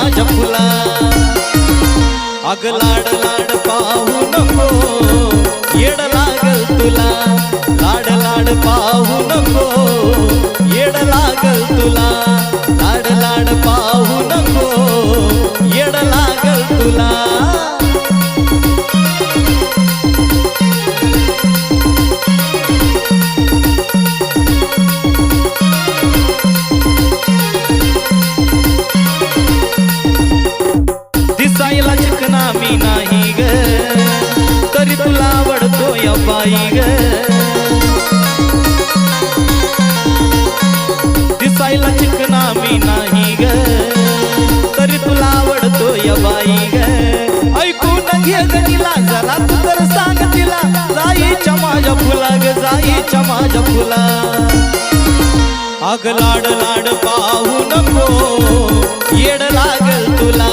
माझ्या फुला अग लाड लाड पाहू नको येड लागल तुला लाड लाड पाहू नको येड लागल तुला जाईच्या माझ्या फुला. अग लाड लाड पाहू नको येड लागल तुला.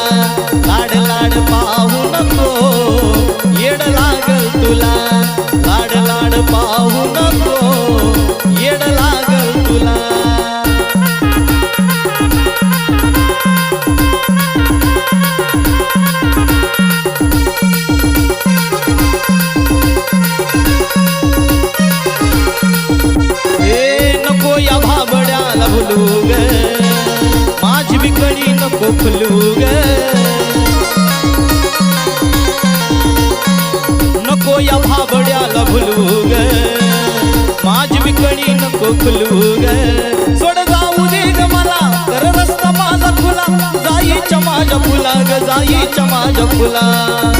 माझ्या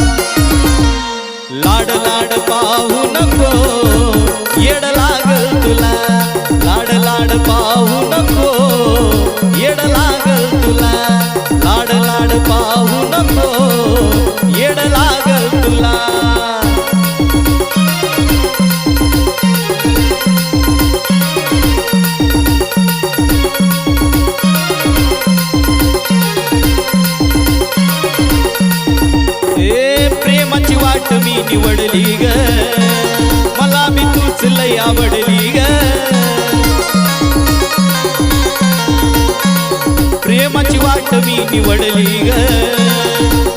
आवडली ग. प्रेमाची वाट मी निवडली ग.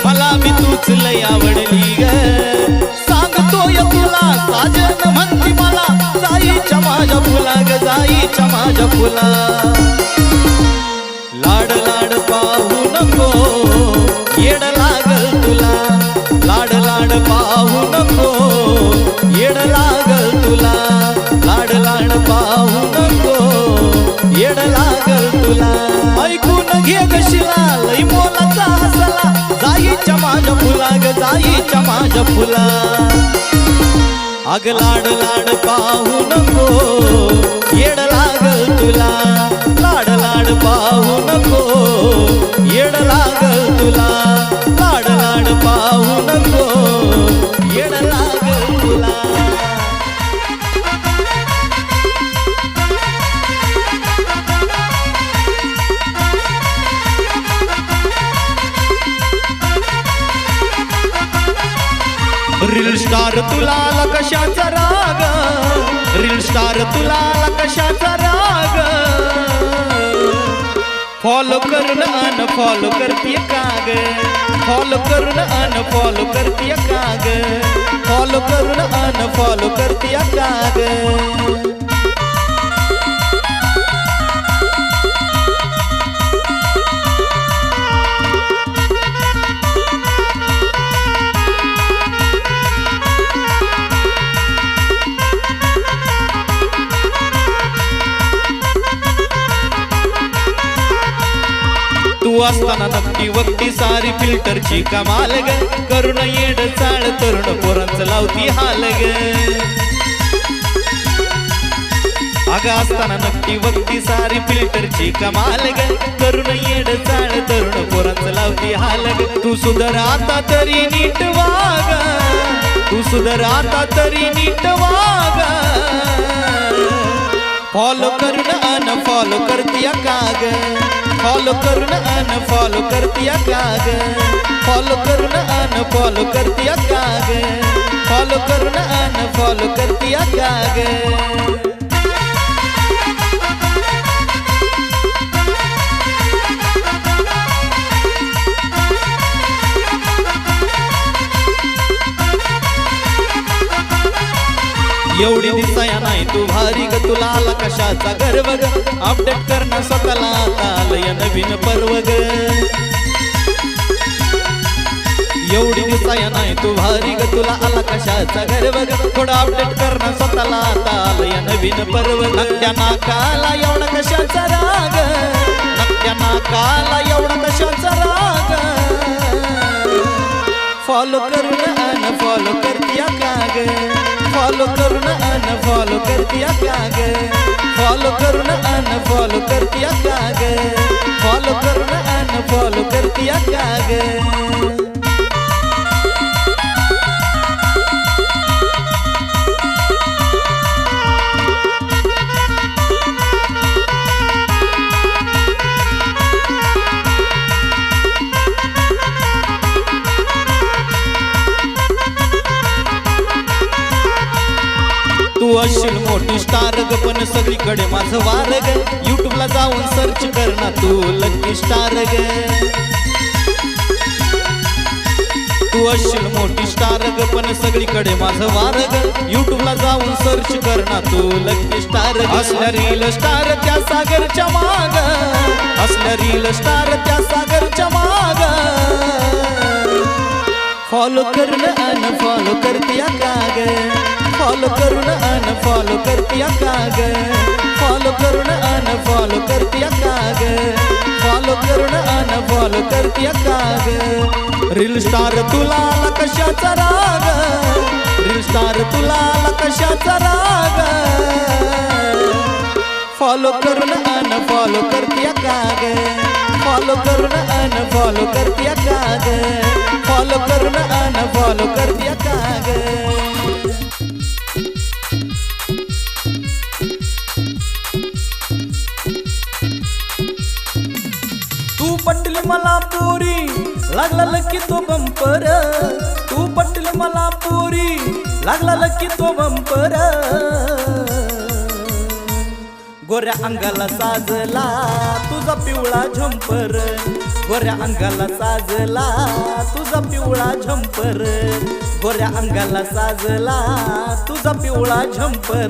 मला मी तूच लय आवडली ग. सांगतोय तुला साजन म्हणती मला जाईच्या माझ्या फुला ग जाईच्या माझ्या फुला. लाड लाड पाहू नको येड लागल तुला. लाड लाड पाहू नको फुला ऐकून घे गशिला लई मोलाचा हसला. जाईच्या माझ्या फुला ग जाईच्या माझ्या फुला. अग लाड लाड पाहू नको येड लाग तुला. लाड लाड पाहू नको येड लाग तुला. स्टार तुला आला कशाचा राग? रील स्टार तुला आला कशाचा राग? फॉलो करून अन फॉलो करते काग. फॉलो करून अन फॉलो करते काग. फॉलो करून अन फॉलो करते काग. तू असताना नक्की वक्ती सारी फिल्टरची कमाल ग. करुण येड चाळ तरुण पोरांच लावती हाल ग. अग असताना नक्की वक्ती सारी फिल्टरची कमाल ग. तरुण येड चाळ तरुण पोरांच लावती हाल ग. तू सुधर आता तरी नीट वाग. तू सुधर आता तरी नीट वाग. फॉलो करून अन फॉलो करतीया काग फॉलो करून अन फॉलो करतीया काग फॉलो करून अन फॉलो करतीया काग फॉलो करून अन फॉलो करतीया काग एवढी दिसाया नाही तू भारी ग तुला आला कशाचा गर्व ग? अपडेट करणं स्वतःला आता आलं या नवीन पर्व ग. एवढी दिसाया नाही तू भारी ग तुला आला कशाचा गर्व ग? थोडं अपडेट करणं स्वतःला आता आलं या नवीन पर्व नकट्या नाकाला एवढा कशाचा राग? नकट्या नाकाला एवढा कशाचा राग? फॉलो करून अन फॉलो करतीया का ग? फॉलो करून अन फॉलो करतीया का ग फॉलो करून अन फॉलो करतीया का ग फॉलो करून अन फॉलो करतीया का ग ग पण सगळीकडे माझं वार ग. युट्यूबला जाऊन सर्च कर ना तू लकी स्टार ग. तू असशील मोठी स्टार ग पण सगळीकडे माझं वार ग. युट्यूबला जाऊन सर्च कर ना तू लकी स्टार असल्या रील स्टार त्या सागरच्या माग. असल्या रील स्टार त्या सागरच्या माग. फॉलो कर अन फॉलो करते या काग फॉलो करून अन फॉलो करतीया का ग फॉलो करून अन फॉलो करतीया का ग फॉलो करून अन फॉलो का ग रील स्टार तुला आला कशाचा राग रील स्टार तुला आला कशाचा राग फॉलो करून अन फॉलो करतीया का ग फॉलो करून अन फॉलो करतीया का ग फॉलो करून अन फॉलो का ग मला पोरी लागला लकी तो बंपर. तू पटल मला पोरी लागला लकी तो बंपर. गोऱ्या अंगाला साजला तुझा पिवळा झंपर. गोऱ्या अंगाला साजला तुझा पिवळा झंपर. गोऱ्या अंगाला साजला तुझा पिवळा झंपर.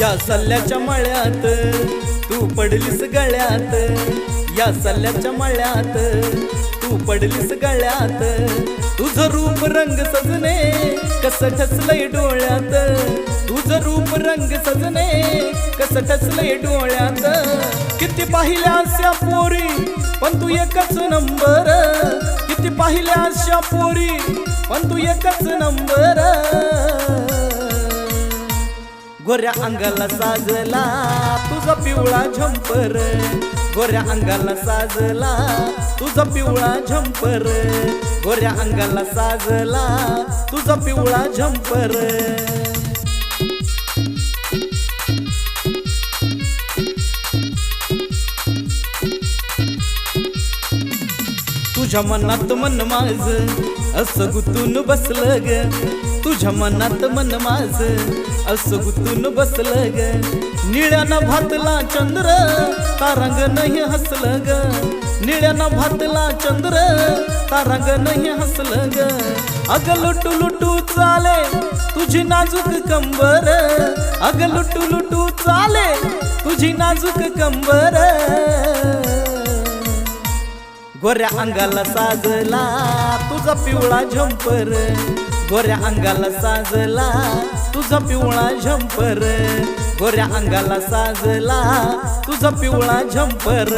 या सल्ल्याच्या मळ्यात तू पडलीस गळ्यात. या सल्ल्याच्या मळ्यात तू पडलीस गळ्यात. तुझं रूप रंग सजने कस ठसलंय डोळ्यात. तुझं रूप रंग सजने कस ठसलंय डोळ्यात. किती पाहिल्या अशा पोरी पण तू एकच नंबर. किती पाहिल्या अशा पोरी पण तू एकच नंबर. गोऱ्या अंगाला साजला तुझा पिवळा झंपर. गोऱ्या अंगाला साजला तुझा पिवळा झंपर. गोऱ्या अंगाला साजला तुझा पिवळा झंपर. तुझ्या मनात मन माझ असं गुतून बसलं ग. तुझ्या मनात मन माझ. असं गुतून बसलं ग. निळ्यानं भातला चंद्र तारांग नाही हसलं ग. निळ्यानं भातला चंद्र तारांग नाही हसलं ग. अग लुटू लुटू चाले तुझी नाजूक कंबर. अग लुटू लुटू चाले तुझी नाजूक कंबर. गोऱ्या अंगाला साजला. तुझा पिवळा झंपर गोऱ्या अंगाला साजला. तुझा पिवळा झंपर गोऱ्या अंगाला साजला. तुझा पिवळा झंपर.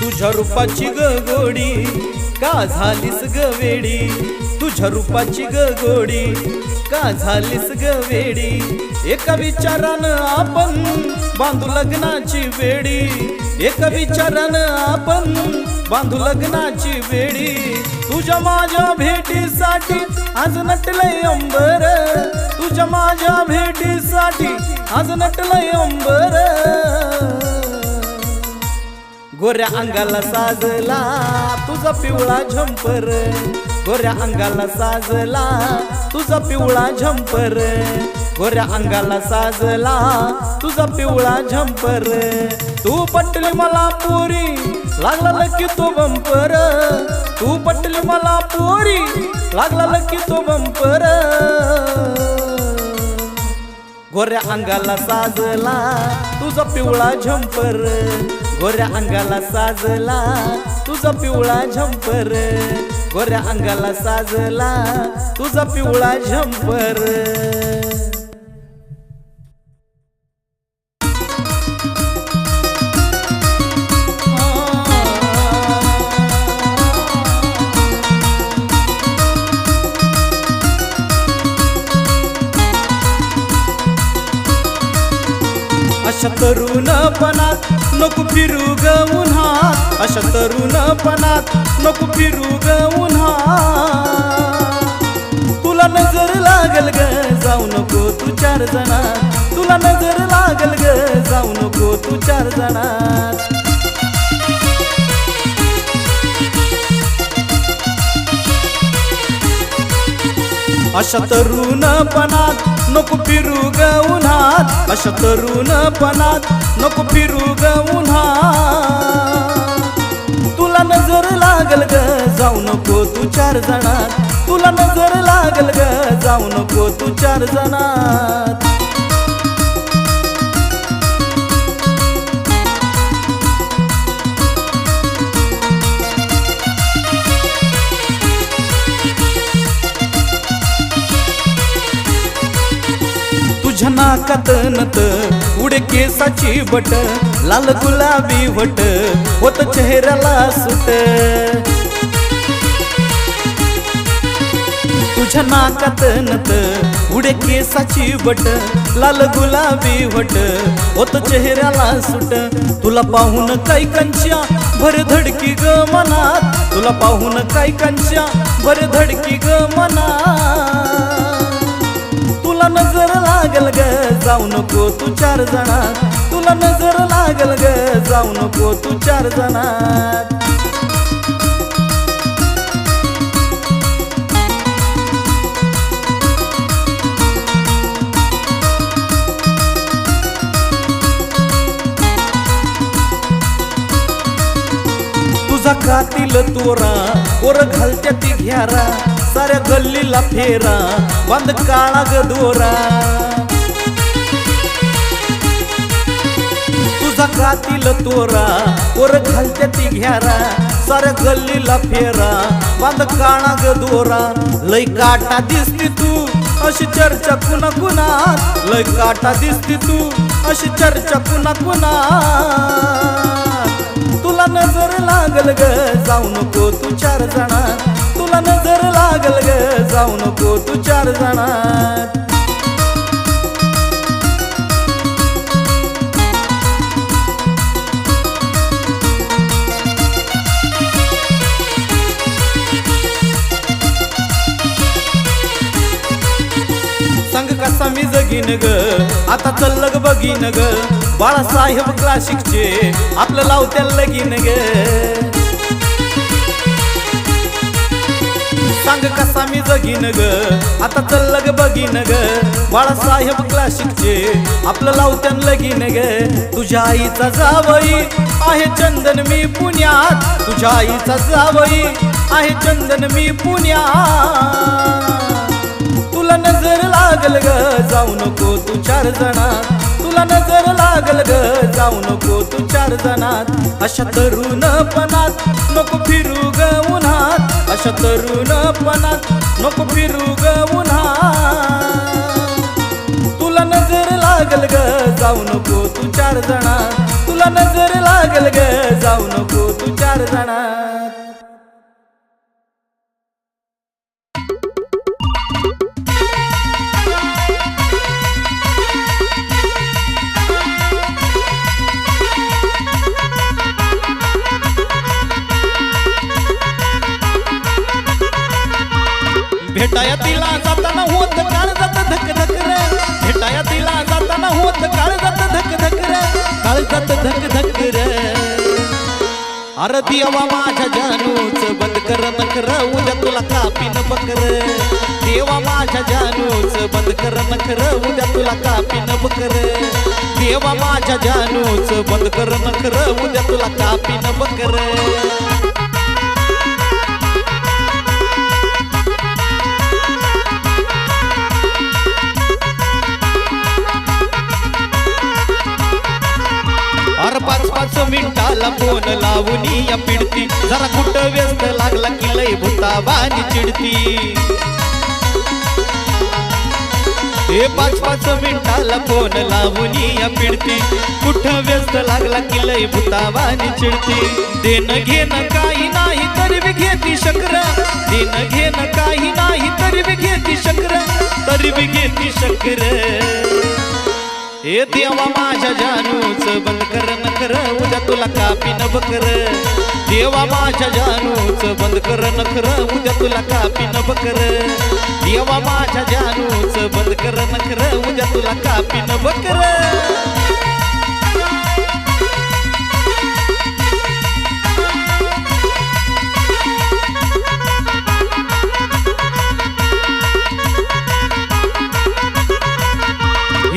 तुझ्या रूपाची ग गोडी का झालीस ग वेडी? तुझ्या रूपाची ग गोडी का झालीस ग वेडी? एका विचारानं आपण बांधू लग्नाची वेडी. एका विचारानं आपण बांधू लग्नाची वेडी. तुझ्या माझ्या भेटीसाठी आज नटलंय अंबर. तुझ्या माझ्या भेटीसाठी आज नटलंय अंबर. गोऱ्या अंगाला साजला तुझा पिवळा झंपर. गोऱ्या अंगाला साजला तुझा पिवळा झंपर. गोऱ्या अंगाला साजला तुझा पिवळा झंपर. तू पटली मला पोरी लागला की तो बंपर. तू पटली मला पोरी लागला की तो बंपर. गोऱ्या अंगाला साजला तुझा पिवळा झंपर. गोऱ्या अंगाला साजला तुझा पिवळा झंपर गोऱ्या अंगाला साजला तुझा पिवळा झंपर. अशा तरुणपणात नको फिरू ग अशा तरुणपणात नको फिरू ग उन्हात तुला नजर लागल ग जाऊ नको तू चार जणात. तुला नजर लागल ग जाऊ नको तू चार जणात. अशा तरुणपणात नको फिरू ग उन्हात. अशा तरुणपणात नको फिरू ग उन्हात. तुला नजर लागल ग जाऊ नको तू चार जणात. तुला नजर लागल ग जाऊ नको तू चार जणात. तुझ्या नाकात नत उडे केसाची बट लाल गुलाबी वट होत चेहऱ्याला सुट तुझ्या नाकात नत उडे केसाची बट लाल गुलाबी वट होत चेहऱ्याला सुट. तुला पाहून काही कंच्या भर धडकी ग मनात तुला पाहून काही कंच्या भर धडकी ग मनात. तुला नजर लागल ग जाऊ नको तू चार जणा. तुला नजर लागल ग जाऊ नको तू चार जणा. तुझा कातील तोरा ओर घालत्या ती घ्यारा साऱ्या गल्लीला फेरा बांध काळा ग दोरा. तुझा कातील तोरा ओर घालत्या ती घ्यारा साऱ्या गल्लीला फेरा बांध काळा ग दोरा. लय काटा दिसती तू अशी चर्चा कुणा कुणात लय काटा दिसती तू अशी चर्चा कुणा कुणात तुला नजर लागल ग जाऊ नको तू चार जणा तुला नजर लागल ग जाऊ नको तू चार जणात. संग कसा मी जगीन ग आता चल्लग बघीन ग. बाळासाहेब क्लासिकचे आपलं लावत्या लगीन ग. सांग कसा मी जगीन ग? आता चल्लग बघीन ग. बाळासाहेब क्लासिकचे आपलं लावत्यान लगीन ग. तुझ्या आईचा जावई आहे चंदन मी पुण्यात. तुझ्या आईचा जावई आहे चंदन मी पुण्यात. तुला नजर लागल ग. जाऊ नको तू चार जणात. तुला नजर लागल ग जाऊ नको तू चार जणात. अशा तरुणपणात नको फिरू ग उन्हात. अशा तरुणपणात नको फिरू ग उन्हात. तुला नजर लागल ग जाऊ नको तू चार जणात. तुला नजर लागल ग जाऊ नको तू चार जणात. भेटाया तिला जाताना होत काळ जात धक धक रे. भेटाया तिला जाताना होत काळ जात धक धक रे. काळ जात धक धक रे. अरे अवा माझ्या जानूच बंद कर नखर उद्या तुला कापीन बकर. देवा माझ्या जानूच बंद कर नखर उद्या तुला कापीन बकर. देवा माझ्या जानूच बंद कर नखर उद्या तुला कापीन बकर. मिनिटाला फोन लावून या पिडती. जरा कुठं व्यस्त लागला की लय भूता चिडती. हे पाच पाच मिनिटाला फोन लावून या पिडती. कुठं व्यस्त लागला की लय भूता बानी चिडती. देणं घेणं काही नाही तरी बी घेती शक्र. देणं घेणं काही नाही तरी बी घेती शक्र. तरी बी घेती शक्र. हे देवा माझ्या जानूच बंद कर नखर उद्या तुला कापीन बकर. देवा माझ्या जानूच बंद कर नखर उद्या तुला कापीन बकर. देवा माझ्या जानूच बंद कर नखर उद्या तुला कापीन बकर.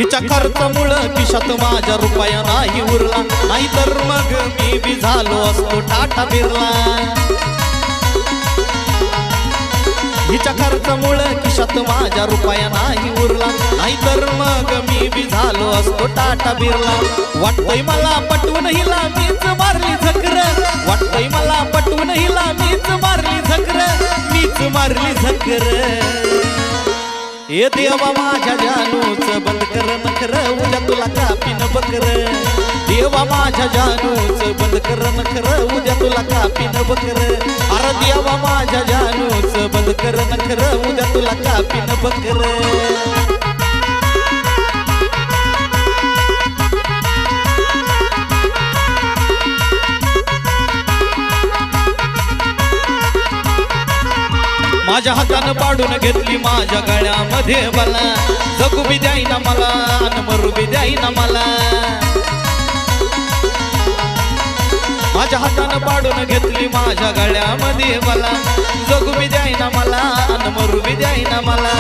हिच्या खर्चामुळं खिशात माझ्या रुपया नाही उरला. नाहीतर मग मी बी झालो असतो टाटा बिरला. हिच्या खर्चामुळं खिशात माझ्या रुपया नाही उरला. नाहीतर मग मी बी झालो असतो टाटा बिरला. वाटतंय मला पटवून हिला मीच मारली झकर. वाटतंय मला पटवून हिला मीच मारली झकर. मीच मारली झकर. हे देवा माझ्या जानूच बंद कर नखर उद्या तुला कापीन बकर. देवा माझ्या जानूच बंद कर नखर उद्या तुला कापीन बकर. अरे देवा माझ्या जानूच बंद कर नखर उद्या तुला कापीन बकर. माझ्या हातानं पाडून घेतली माझ्या गळ्यामध्ये मला. जगू बी द्यायना मला अन मरू बी द्यायना मला. माझ्या हातानं पाडून घेतली माझ्या गळ्यामध्ये मला. जगू बी द्यायना मला अन मरू बी द्यायना मला.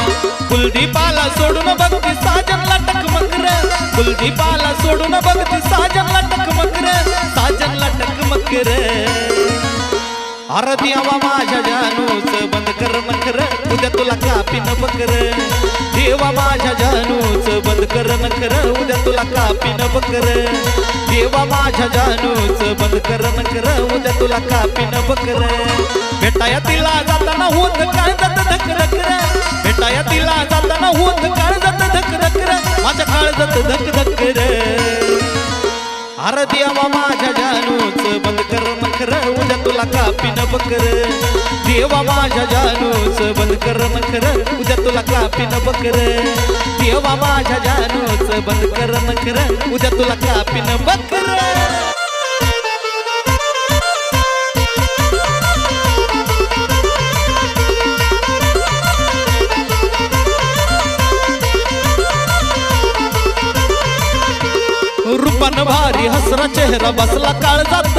कुलदीपाला सोडून बघती साजनला टकमकर कुलदीपाला सोडून बघती साजनला टकमकर साजनला टकमकर आरती देवा माझ्या जानूच बंद कर नखर उद्या तुला कापीन बकर देवा माझ्या जानूच बंद कर नखर उद्या तुला कापीन बकर देवा माझ्या जानूच बंद कर नखर उद्या तुला कापीन बकर भेटाया तिला जाताना होत काय जात धक धक. भेटाया तिला जाताना होत काय जात धक धक. माझ्या काळ जात धक धकर अरे देवा माझ्या जानूच बंद कर मखर उद्या तुला कापी न बकर. देवा माझ्या जानूच बंद कर मखर उद्या तुला कापी न बकर. देवा माझ्या जानूच बंद कर मखर उद्या तुला कापी न बकर. रूपान भारी हसरा चेहरा बसला काळ जात.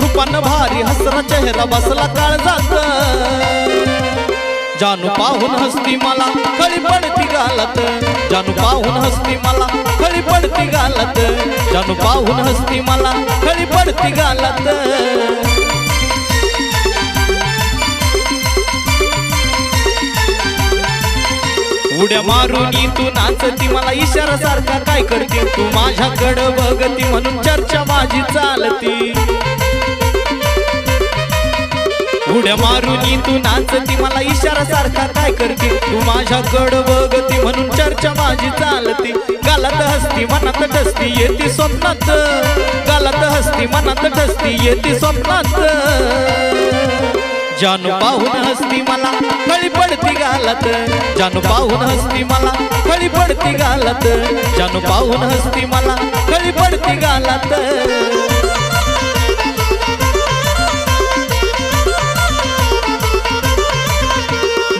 रूपान भारी हसरा चेहरा बसला काळ जात. जानू पाहून हसती मला खळी पडती गालत. जानू पाहून हसती मला खळी पडती गालत. जानू पाहून हसती मला खळी पडती गालत. उड्या मारून तू नाचती मला इशारा सारखा काय करते? तू माझ्याकडं बघती म्हणून चर्चा माझी चालती. उड्या मारून तू नाचती मला इशारा सारखा काय करते? तू माझ्याकडं बघती म्हणून चर्चा माझी चालती. गालात हसती मनात ठसती येते स्वप्नात. गालात हसती मनात ठसती येते स्वप्नात. जानू पाहून हसती मला खळी पडती घालत जानू पाहून हसती मला खळी पडती घालत जानू पाहून हसती मला खळी पडती घालत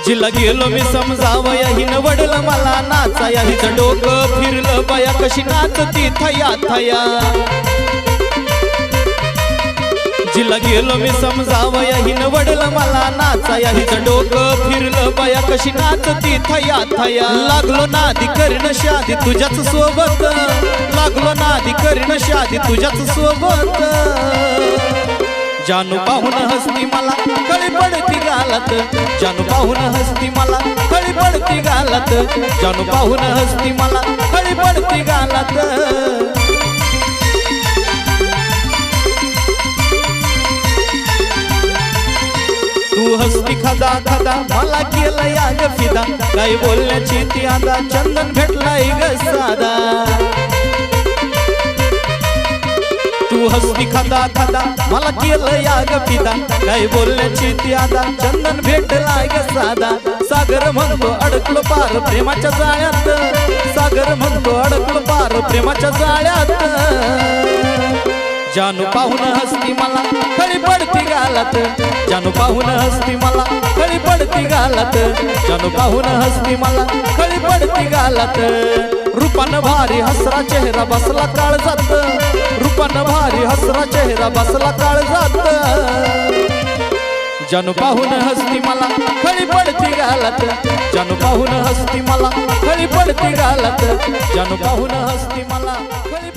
जिला गेलो मी समजावया हिन वडलं मला नाचाया हिचं डोकं फिरलं बया कशी नाचती थया थया. हिला गेलो मी समजावया हिनं वडलं मला नाचाया हिचं डोकं फिरलं बया कशी नाचती थया थया. लागलो नादी करण शादी तुझ्याच सोबत. लागलो नादी करण शादी तुझ्याच सोबत. जानू पाहून हसती मला कळी पडती गालात. जानू पाहून हसती मला कळी पडती गालात. जानू पाहून हसती मला कळी पडती गालात. तू हसती खदा खदा मला केला या फिदा. काही बोलण्याची ती आता चंदन भेटलाय ग सादा तू हसती खदा खदा मला केलं या ग फिदा. काही बोलण्याची ती आता चंदन भेटलाय ग सादा सागर म्हणतो अडकलो पार प्रेमाच्या जाळ्यात. सागर म्हणतो अडकलो पार प्रेमाच्या जाळ्यात. जानू पाहून हसती मला खळी पडती घालत जानू पाहून हसती मला खळी पडती घालत जानू पाहून हसती मला खळी पडती घालत रूपान भारी हसरा चेहरा बसला काळ जात रूपान भारी हसरा चेहरा बसला काळ जात जानू पाहून हसती मला खळी पडती घालत जानू पाहून हसती मला खळी पडती घालत जानू पाहून हसती मला खळी